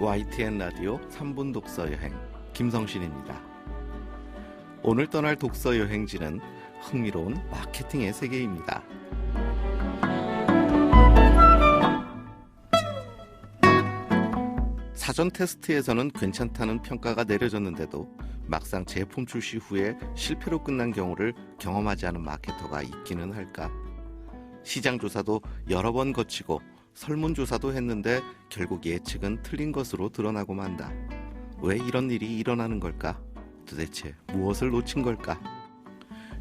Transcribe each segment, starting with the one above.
YTN 라디오 3분 독서 여행 김성신입니다. 오늘 떠날 독서 여행지는 흥미로운 마케팅의 세계입니다. 사전 테스트에서는 괜찮다는 평가가 내려졌는데도 막상 제품 출시 후에 실패로 끝난 경우를 경험하지 않은 마케터가 있기는 할까? 시장 조사도 여러 번 거치고 설문조사도 했는데 결국 예측은 틀린 것으로 드러나고 만다. 왜 이런 일이 일어나는 걸까? 도대체 무엇을 놓친 걸까?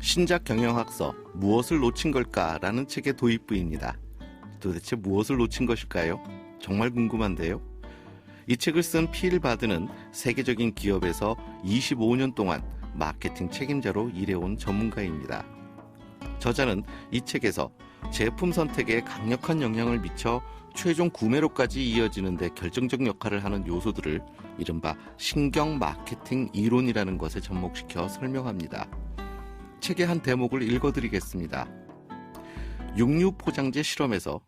신작 경영학서 무엇을 놓친 걸까 라는 책의 도입부입니다. 도대체 무엇을 놓친 것일까요? 정말 궁금한데요. 이 책을 쓴필 바드는 세계적인 기업에서 25년 동안 마케팅 책임자로 일해온 전문가입니다. 저자는 이 책에서 제품 선택에 강력한 영향을 미쳐 최종 구매로까지 이어지는데 결정적 역할을 하는 요소들을 이른바 신경 마케팅 이론이라는 것에 접목시켜 설명합니다. 책의 한 대목을 읽어드리겠습니다. 육류 포장재 실험에서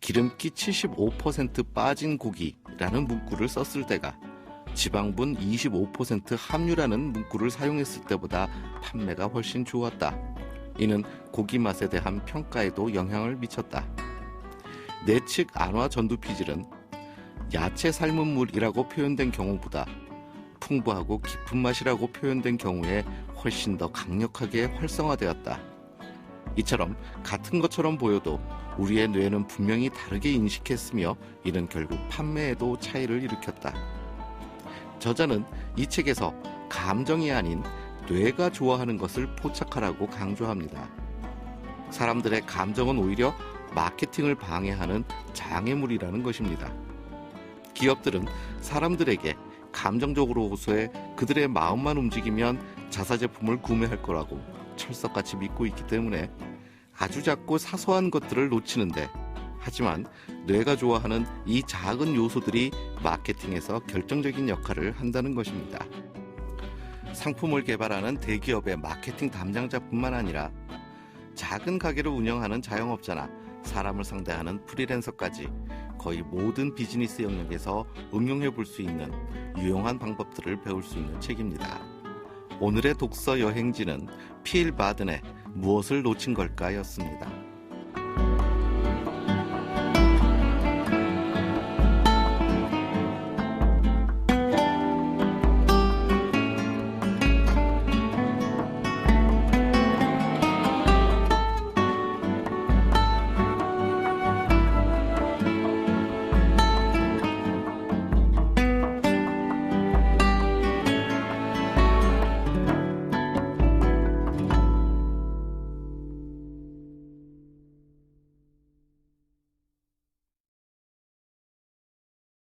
기름기 75% 빠진 고기라는 문구를 썼을 때가 지방분 25% 함유라는 문구를 사용했을 때보다 판매가 훨씬 좋았다. 이는 고기 맛에 대한 평가에도 영향을 미쳤다. 내측 안화 전두피질은 야채 삶은 물이라고 표현된 경우보다 풍부하고 깊은 맛이라고 표현된 경우에 훨씬 더 강력하게 활성화되었다. 이처럼 같은 것처럼 보여도 우리의 뇌는 분명히 다르게 인식했으며 이는 결국 판매에도 차이를 일으켰다. 저자는 이 책에서 감정이 아닌 뇌가 좋아하는 것을 포착하라고 강조합니다. 사람들의 감정은 오히려 마케팅을 방해하는 장애물이라는 것입니다. 기업들은 사람들에게 감정적으로 호소해 그들의 마음만 움직이면 자사 제품을 구매할 거라고 철석같이 믿고 있기 때문에 아주 작고 사소한 것들을 놓치는데 하지만 뇌가 좋아하는 이 작은 요소들이 마케팅에서 결정적인 역할을 한다는 것입니다. 상품을 개발하는 대기업의 마케팅 담당자뿐만 아니라 작은 가게를 운영하는 자영업자나 사람을 상대하는 프리랜서까지 거의 모든 비즈니스 영역에서 응용해 볼 수 있는 유용한 방법들을 배울 수 있는 책입니다. 오늘의 독서 여행지는 필 바든의 무엇을 놓친 걸까였습니다.